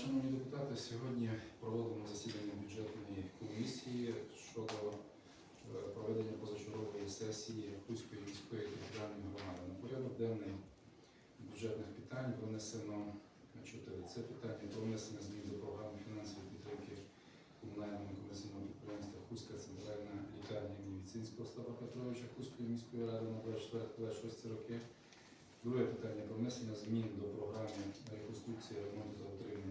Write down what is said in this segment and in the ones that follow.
Шановні депутати, сьогодні проводимо засідання бюджетної комісії щодо е, проведення позачергової сесії Хуської міської територіальної громади. На порядок денний бюджетних питань винесено чотири. Це питання про внесення змін до програми фінансової підтримки комунального некомерційного підприємства Хуська центральна лікарня Віцинського Остапа Петровича Хуської міської ради на 24-26 роки. Друге питання про внесення змін до програми реконструкції, ремонту та утримання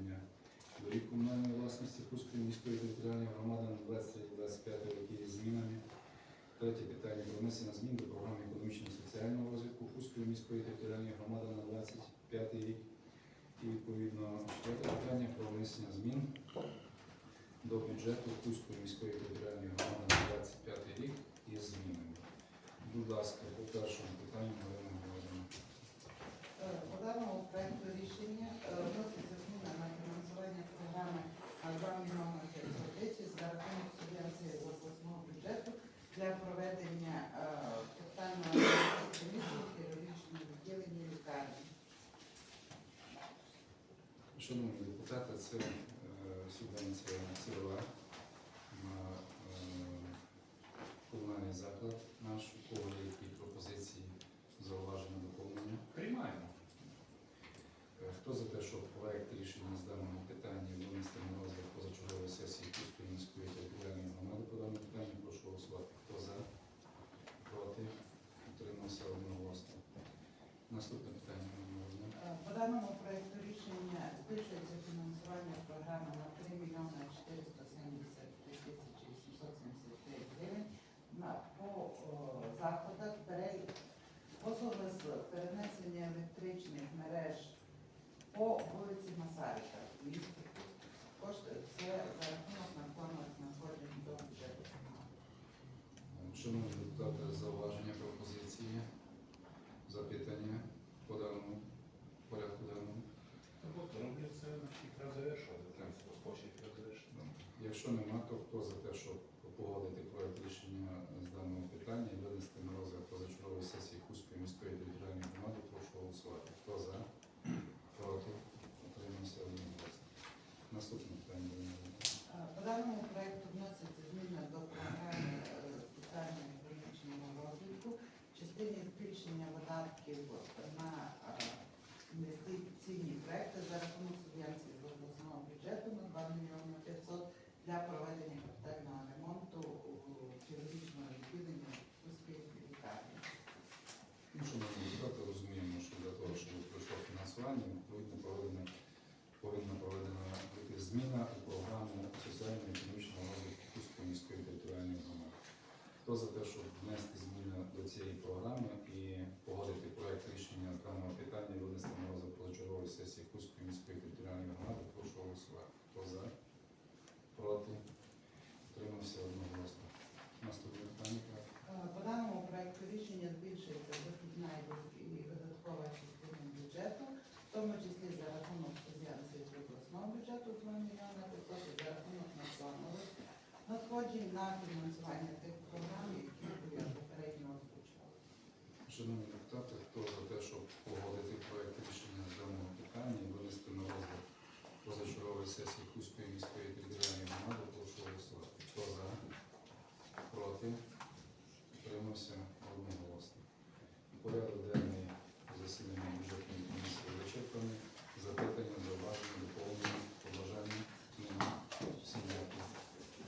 комунальної власності Кузької міської територіальної громади на 23-25 роки із змінами. Третє питання про внесення змін до програми економічного і соціального розвитку Кузької міської територіальної громади на 25 рік. І відповідно четверте питання про внесення змін до бюджету Кузької міської територіальної громади на 25 рік із змінами. Будь ласка, по першому питанню Марина Володимирівна. Е, По проекту рішення е, вноситься зміна на фінансування програми на 2 мільйони 510 за рахунок субвенції з обласного бюджету для проведення е, капітального ремонту комісії в хірургічному відділенні лікарні. Шановні депутати, це е, субвенція цільова на е, комунальний заклад наш. У кого є які пропозиції, зауваження, доповнення? Приймаємо. Е, Хто за те, щоб проект рішення з даного питання винести на розгляд позачергової сесії Київської міської територіальної громади по даному питанню, прошу голосувати. Хто за? Проти? Утримався одноголосно. Наступне питання. Ганна Володимирівна. Е, По даному проекту рішення збільшується фінансування програми на 3 мільйони 473 тисячі 875 гривень на, по заходах. Послуги з перенесення електричних мереж по вулиці Масарика в місті це за рахунок наконних надходжень до бюджету. Шановні депутати, зауваження, Якщо нема, то хто за те, щоб погодити проект рішення з даного питання і винести на розгляд позачергової сесії Хуської міської територіальної громади, прошу голосувати. Хто за? Проти? Утримався одноголосно. Наступне питання. Е, По даному проекту вносяться зміни до програми е, соціально-економічного розвитку в частині збільшення видатків на е, інвестиційні проекти за рахунок субвенції з обласного бюджету на 2 мільйони 500 для проведення капітального ремонту у хірургічного відділення Кузької лікарні. Ну, Шановні депутати, розуміємо, що для того, щоб пройшло фінансування, відповідно проведена, повинна проведена бути зміна у програму соціально-економічного розвитку Кузької міської територіальної громади. За те, щоб внести зміни до цієї програми і погодити проект рішення даного питання винести на розгляд позачергової сесії Кузької міської територіальної громади, прошу голосувати. Хто за? Проти? Утримався одноголосно. Наступне питання. Е, По даному проекту рішення збільшується дохідна і видаткова частина бюджету, в тому числі за рахунок з обласного бюджету 2 мільйони 500 надходжень на фінансування тих програм, які я попередньо озвучувала. Шановні депутати, хто за те, щоб погодити проект рішення з даного питання і винести на розгляд позачергової сесії Кузької міської територіальної громади, прошу голосувати. Хто за? Проти?